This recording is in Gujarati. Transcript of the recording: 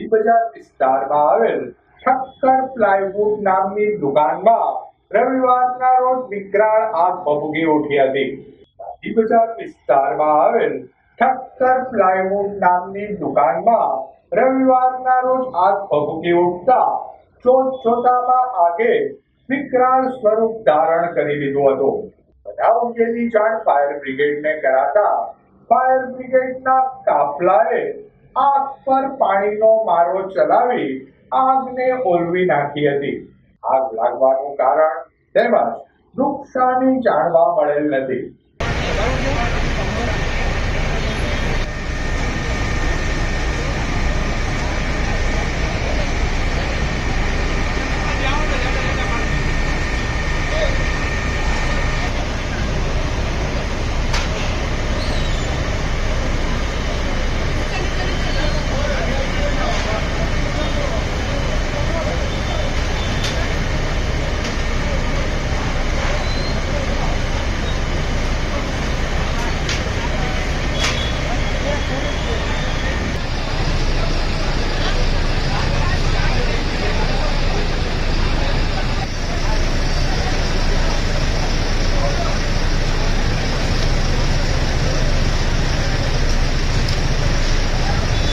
ગાંધી બજાર વિસ્તારમાં આવેલ ઠક્કર પ્લાયવુડ નામની દુકાનમાં રવિવારના રોજ વિકરાળ આગ ભભૂકી ઉઠી હતી. ગાંધી બજાર વિસ્તારમાં આવેલ ઠક્કર પ્લાયવુડ નામની દુકાનમાં રવિવારના રોજ આગ ભભૂકી ઉઠતા જોતામાં આગે વિકરાળ સ્વરૂપ ધારણ કરી લીધું હતું. બનાવ અંગેની જાણ ફાયર બ્રિગેડને કરાતા ફાયર બ્રિગેડના કાફલાએ આગ પર પાણીનો મારો ચલાવી આગને ઓલવી નાખી હતી. આગ લાગવાનું કારણ તેમજ નુકસાની જાણવા મળેલ નથી.